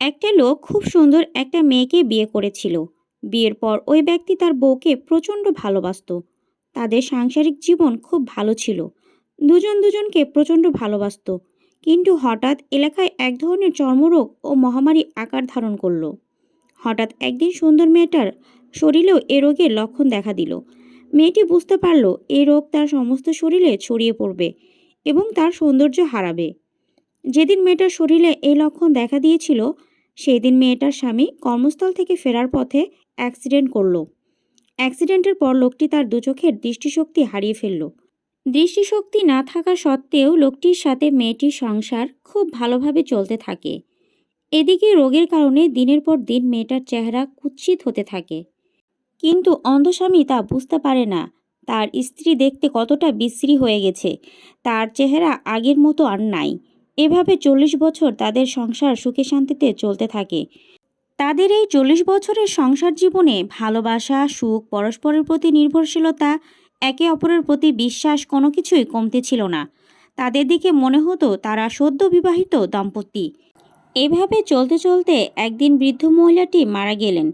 একটা লোক খুব সুন্দর একটা মেয়েকে বিয়ে করেছিল। বিয়ের পর ওই ব্যক্তি তার বউকে প্রচণ্ড ভালোবাসত। তাদের সাংসারিক জীবন খুব ভালো ছিল। দুজন দুজনকে প্রচণ্ড ভালোবাসত। কিন্তু হঠাৎ এলাকায় এক ধরনের চর্মরোগ ও মহামারী আকার ধারণ করল। হঠাৎ একদিন সুন্দর মেয়েটার শরীরেও এ রোগের লক্ষণ দেখা দিল। মেয়েটি বুঝতে পারল এই রোগ তার সমস্ত শরীরে ছড়িয়ে পড়বে এবং তার সৌন্দর্য হারাবে। যেদিন মেয়েটার শরীরে এই লক্ষণ দেখা দিয়েছিল সেই দিন মেয়েটার স্বামী কর্মস্থল থেকে ফেরার পথে অ্যাক্সিডেন্ট করল। অ্যাক্সিডেন্টের পর লোকটি তার দু চোখের দৃষ্টিশক্তি হারিয়ে ফেলল। দৃষ্টিশক্তি না থাকা সত্ত্বেও লোকটির সাথে মেয়েটির সংসার খুব ভালোভাবে চলতে থাকে। এদিকে রোগের কারণে দিনের পর দিন মেয়েটার চেহারা কুৎসিত হতে থাকে। কিন্তু অন্ধস্বামী তা বুঝতে পারে না। তার স্ত্রী দেখতে কতটা বিশ্রী হয়ে গেছে। তার চেহারা আগের মতো আর নাই। এভাবে চল্লিশ বছর তাদের সংসার সুখে শান্তিতে চলতে থাকে। তাদের এই চল্লিশ বছরের সংসার জীবনে ভালোবাসা, সুখ, পরস্পরের প্রতি নির্ভরশীলতা, একে অপরের প্রতি বিশ্বাস কোনো কিছুই কমতে ছিল না। তাদের দিকে মনে হতো তারা সদ্য বিবাহিত দম্পতি। এভাবে চলতে চলতে একদিন বৃদ্ধ মহিলাটি মারা গেলেন।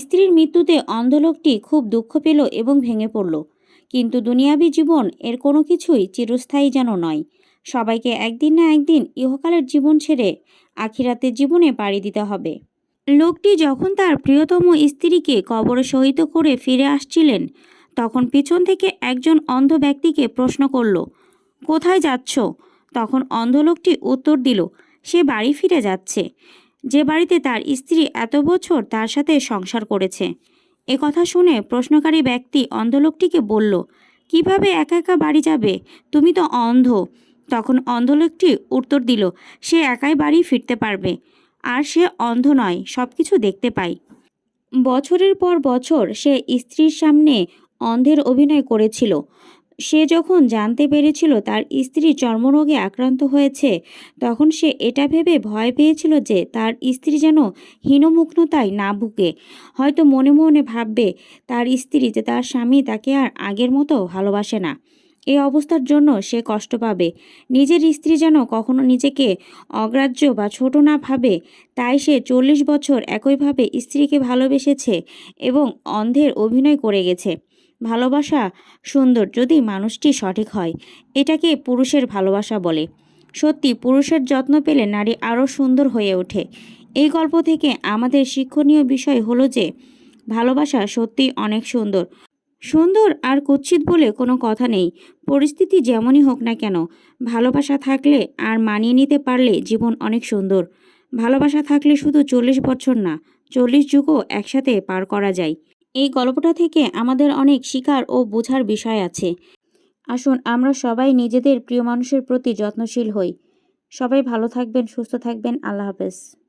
স্ত্রীর মৃত্যুতে অন্ধলোকটি খুব দুঃখ পেল এবং ভেঙে পড়ল। কিন্তু দুনিয়াবী জীবন এর কোনো কিছুই চিরস্থায়ী যেন নয়। সবাইকে একদিন না একদিন ইহকালের জীবন ছেড়ে আখিরাতের জীবনে পাড়ি দিতে হবে। লোকটি যখন তার প্রিয়তম স্ত্রীকে কবরে সহিত করে ফিরে আসছিলেন, তখন পিছন থেকে একজন অন্ধ ব্যক্তিকে প্রশ্ন করল, কোথায় যাচ্ছ? তখন অন্ধ লোকটি উত্তর দিল, সে বাড়ি ফিরে যাচ্ছে। যে বাড়িতে তার স্ত্রী এত বছর তার সাথে সংসার করেছে। এ কথা শুনে প্রশ্নকারী ব্যক্তি অন্ধলোকটিকে বলল, কীভাবে একা একা বাড়ি যাবে? তুমি তো অন্ধ। তখন অন্ধ লোকটি উত্তর দিল, সে একাই বাড়ি ফিরতে পারবে। আর সে অন্ধ নয় সব কিছু দেখতে পায়। বছরের পর বছর সে স্ত্রীর সামনে অন্ধের অভিনয় করেছিল। সে যখন জানতে পেরেছিল তার স্ত্রী চর্মরোগে আক্রান্ত হয়েছে, তখন সে এটা ভেবে ভয় পেয়েছিল যে তার স্ত্রী যেন হীনমুগ্নতায় না ভুগে। হয়তো মনে মনে ভাববে, তার স্ত্রী যে তার স্বামী তাকে আর আগের মতো ভালোবাসে না। এই অবস্থার জন্য সে কষ্ট পাবে। নিজের স্ত্রী যেন কখনো নিজেকে অগ্রাহ্য বা ছোট না ভাবে, তাই সে চল্লিশ বছর একইভাবে স্ত্রীকে ভালোবেসেছে এবং অন্ধের অভিনয় করে গেছে। ভালোবাসা সুন্দর যদি মানুষটি সঠিক হয়, এটাকে পুরুষের ভালোবাসা বলে। সত্যি, পুরুষের যত্ন পেলে নারী আরও সুন্দর হয়ে ওঠে। এই গল্প থেকে আমাদের শিক্ষণীয় বিষয় হলো যে, ভালোবাসা সত্যিই অনেক সুন্দর। সুন্দর আর কুৎসিত বলে কোনো কথা নেই। পরিস্থিতি যেমনই হোক না কেন, ভালোবাসা থাকলে আর মানিয়ে নিতে পারলে জীবন অনেক সুন্দর। ভালোবাসা থাকলে শুধু চল্লিশ বছর না, চল্লিশ যুগও একসাথে পার করা যায়। এই গল্পটা থেকে আমাদের অনেক শিকার ও বোঝার বিষয় আছে। আসুন আমরা সবাই নিজেদের প্রিয় মানুষের প্রতি যত্নশীল হই। সবাই ভালো থাকবেন, সুস্থ থাকবেন। আল্লাহ হাফেজ।